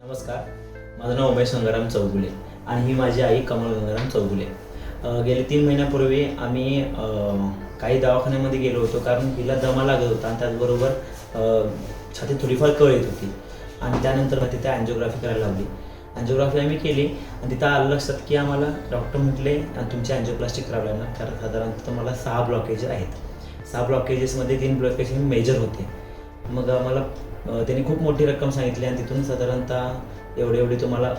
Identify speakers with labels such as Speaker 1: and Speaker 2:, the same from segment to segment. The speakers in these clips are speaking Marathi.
Speaker 1: नमस्कार. माझं नाव उमेश गंगाराम चौगुले आणि ही माझी आई कमल गंगाराम चौगुले. गेले तीन महिन्यापूर्वी आम्ही काही दवाखान्यामध्ये गेलो होतो कारण हिला दमा लागत होता आणि त्याचबरोबर छाती थोडीफार कळ येत होती आणि त्यानंतर तिथे अँजिओग्राफी करायला लावली अँजिओग्राफी आम्ही केली आणि तिथं आलं लक्षात की आम्हाला डॉक्टर म्हटले "आणि तुमची अँजिओप्लास्टिक करावं लागणार कारण साधारणतः तुम्हाला सहा ब्लॉकेजेस आहेत. सहा ब्लॉकेजेसमध्ये तीन ब्लॉकेज मेजर होते. मग आम्हाला त्यांनी खूप मोठी रक्कम सांगितली आणि तिथून साधारणतः एवढे एवढे तुम्हाला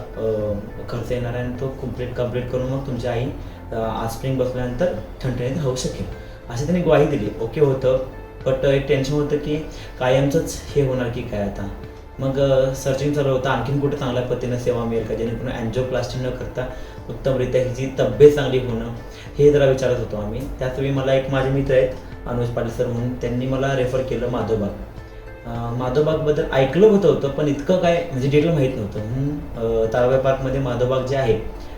Speaker 1: खर्च येणार आहे आणि तो कंप्लीट कंप्लीट करून मग तुमची आई आस्प्रिंग आज स्प्रिंग बसल्यानंतर ठणठणीत होऊ शकेल. अशी त्यांनी ग्वाही दिली. ओके होतं बट एक टेन्शन होतं की कायमचंच हे होणार की काय आता? मग सर्चिंग चालू होतं. आणखीन कुठे चांगल्या पद्धतीनं सेवा मिळेल का? जेणेकरून अँजिओप्लास्टी न करता उत्तमरित्या हिची तब्येत चांगली होणं हे जरा विचारत होतो आम्ही. त्याचवेळी मला एक माझे मित्र आहेत अनुज पाटील सर म्हणून त्यांनी मला रेफर केलं माधोबाग अं, माधवबागबद्दल ऐकलं होतं होतं पण इतकं काय म्हणजे डिटेल माहीत नव्हतं. म्हणून अं, ताराबाई पार्कमध्ये माधवबाग जे आहे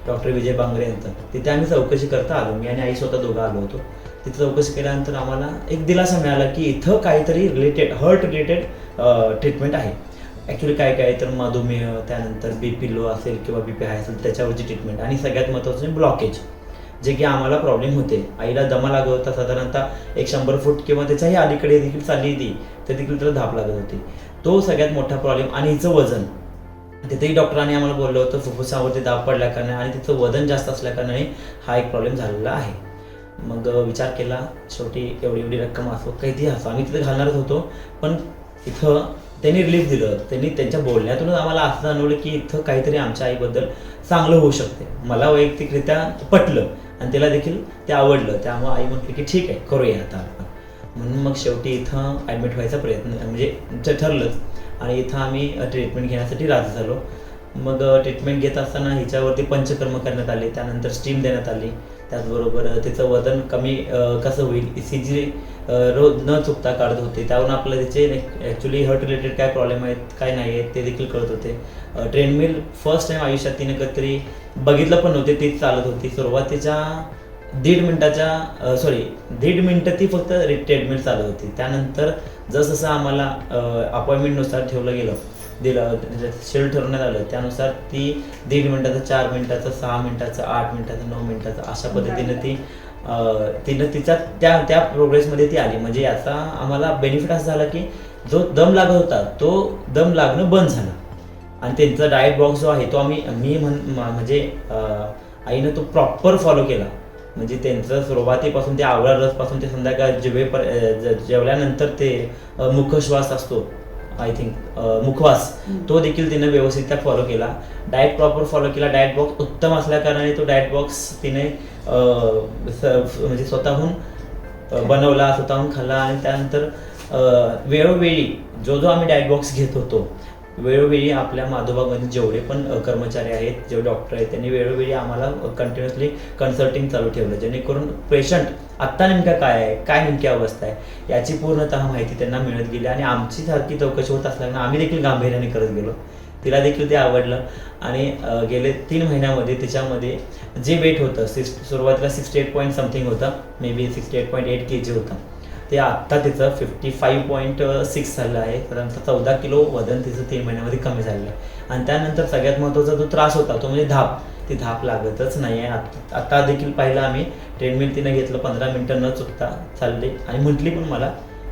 Speaker 1: डॉक्टर विजय बांगरे यांचं तिथे आम्ही चौकशी करता आलो. मी आणि आई स्वतः दोघं आलो होतो. तिथे चौकशी केल्यानंतर आम्हाला एक दिलासा मिळाला की इथं काहीतरी रिलेटेड हर्ट रिलेटेड ट्रीटमेंट आहे. ॲक्च्युली काय काय तर मधुमेह त्यानंतर बी पी लो असेल किंवा बी पी हाय असेल त्याच्यावरची ट्रीटमेंट आणि सगळ्यात महत्त्वाचं म्हणजे ब्लॉकेज जे की आम्हाला प्रॉब्लेम होते. आईला दमा लागत होता. साधारणतः एक शंभर फूट किंवा त्याच्याही अलीकडे देखील चालली ती तर देखील तिला धाप लागत होती. तो सगळ्यात मोठा प्रॉब्लेम आणि हिचं वजन. तिथेही डॉक्टरांनी आम्हाला बोललं होतं फुफ्फुसावरती दाब पडल्या कारणाने आणि तिचं वजन जास्त असल्याकारणाने हा एक प्रॉब्लेम झालेला आहे. मग विचार केला. शेवटी एवढी एवढी रक्कम असो काहीतरी असो. आम्ही तिथे घालणारच होतो. पण इथं त्यांनी रिलीफ दिलं. त्यांनी त्यांच्या बोलण्यातूनच आम्हाला असं जाणवलं की इथं काहीतरी आमच्या आईबद्दल चांगलं होऊ शकते. मला वैयक्तिकरित्या पटलं. आणि तिला देखील ते आवडलं. त्यामुळे आई म्हटली की ठीक आहे करूया आता आपण. म्हणून मग शेवटी इथं ॲडमिट व्हायचा प्रयत्न म्हणजे ठरलंच आणि इथं आम्ही ट्रीटमेंट घेण्यासाठी राजी झालो. मग ट्रीटमेंट घेत असताना हिच्यावरती पंचकर्म करण्यात आले. त्यानंतर स्टीम देण्यात आली. त्याचबरोबर तिचं वजन कमी कसं होईल ई सी जी रोज न चुकता काढत होते त्यावरून आपलं त्याचे ॲक्च्युली हर्ट रिलेटेड काय प्रॉब्लेम आहेत काय नाही आहेत ते देखील कळत होते. ट्रेडमिल फर्स्ट टाइम आयुष्यात तिने कधीतरी बघितलं पण नव्हते तीच चालत होती. सुरुवातीच्या दीड मिनिटाच्या सॉरी दीड मिनटं ती फक्त ट्रेडमिल चालत होती. त्यानंतर जसजसं आम्हाला अपॉइंटमेंटनुसार ठेवलं गेलं दिलं शेड्यूल ठरवण्यात आलं. त्यानुसार ती दीड मिनिटाचं चार मिनिटाचं सहा मिनिटाचं आठ मिनिटाचं नऊ मिनिटाचं अशा पद्धतीनं ती तिनं तिचा त्या त्या प्रोग्रेसमध्ये ती आली. म्हणजे याचा आम्हाला बेनिफिट असं झाला की जो दम लागत होता तो दम लागणं बंद झालं. आणि त्यांचा डाएट बॉक्स जो आहे तो आम्ही मी म्हण म्हणजे आईनं तो प्रॉपर फॉलो केला. म्हणजे त्यांचं सुरुवातीपासून ते आवळा रसपासून ते संध्याकाळ जेवेपर अं, ज- जेवल्यानंतर ते अं, मुखश्वास असतो. आय थिंक मुखवास. तो देखील तिने व्यवस्थित त्या फॉलो केला. डाएट प्रॉपर फॉलो केला. डाएट बॉक्स उत्तम असल्या कारणाने तो डाएट बॉक्स तिने म्हणजे स्वतःहून बनवला स्वतःहून खाल्ला आणि त्यानंतर वेळोवेळी जो जो आम्ही डाएट बॉक्स घेत होतो वेळोवेळी आपल्या माधोबामध्ये जेवढे पण कर्मचारी आहेत जेवढे डॉक्टर आहेत त्यांनी वेळोवेळी आम्हाला कंटिन्युअसली कन्सल्टिंग चालू ठेवलं जेणेकरून पेशंट आत्ता नेमका काय आहे काय नेमकी अवस्था आहे याची पूर्णतः माहिती त्यांना मिळत गेली आणि आमची सारखी चौकशी होत असल्यानं आम्ही देखील गांभीर्याने करत गेलो. तिला देखील ते आवडलं आणि गेले तीन महिन्यामध्ये तिच्यामध्ये जे वेट होतं सिक्स सुरुवातीला सिक्स्टी एट पॉईंट समथिंग होतं maybe sixty eight point eight K G होतं. ते आत्ता तिचं फिफ्टी फाईव्ह पॉईंट सिक्स झालं आहे. साधारणतः चौदा किलो वजन तिचं तीन महिन्यामध्ये कमी झालेलं आहे. आणि त्यानंतर सगळ्यात महत्त्वाचा जो त्रास होता तो म्हणजे धाप. ती धाप लागतच नाही आहे. आत- आत्ता देखील पाहिलं आम्ही. ट्रेडमिल तिनं घेतलं पंधरा मिनटं न चुकता चालले. आणि म्हटली पण मला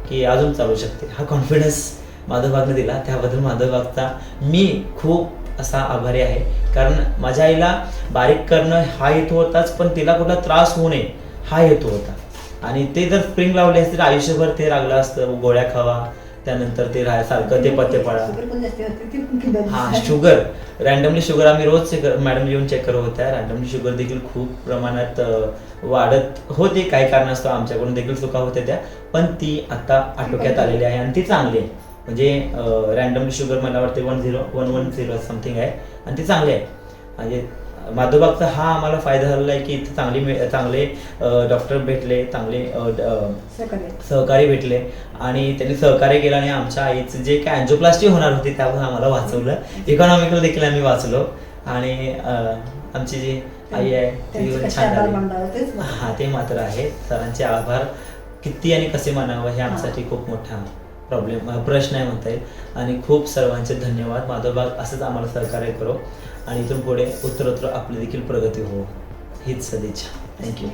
Speaker 1: की अजून चालू शकते. हा कॉन्फिडन्स माधवबागने दिला. त्याबद्दल माधवबागचा मी खूप असा आभारी आहे. कारण माझ्या आईला बारीक करणं हा हेतू होताच पण तिला कुठला त्रास होऊ नये. हा हेतू होता. आणि ते जर स्प्रिंग लावले असते तर आयुष्यभर ते लागलं असतं गोळ्या खावा त्यानंतर ते राहा सारखं ते पत्ते
Speaker 2: किती
Speaker 1: हा. शुगर रॅन्डमली शुगर आम्ही रोज चेक मॅडम येऊन चेक करत होत्या. रॅन्डमली शुगर देखील खूप प्रमाणात वाढत होते. काही कारणास्तव आमच्याकडून देखील चुका होत्या त्या. पण ती आता आटोक्यात आलेली आहे आणि ती चांगली आहे. म्हणजे रॅन्डमली शुगर मला वाटते one zero one one zero something आहे. आणि ती चांगली आहे. म्हणजे माधोबागचा हा आम्हाला फायदा झालेला आहे की इथे चांगली चांगले डॉक्टर भेटले चांगले सहकारी. भेटले. आणि त्यांनी सहकार्य केलं आणि आमच्या आईचं जे काय अँजिओप्लास्टी होणार होती त्यावर आम्हाला वाचवलं. इकॉनॉमिकल देखील आम्ही वाचलो. आणि आमची जी आई आहे ती छान झाली. हा ते मात्र आहे. सरांचे आभार. किती आणि कसे मानावं हे आमच्यासाठी खूप मोठा प्रॉब्लेम प्रश्न आहे म्हणता येईल. आणि खूप सर्वांचे धन्यवाद. माधवबाग असंच आम्हाला सहकार्य करो. आणि इथून पुढे उत्तरोत्तर आपली देखील प्रगती हो हीच सदिच्छा. थँक्यू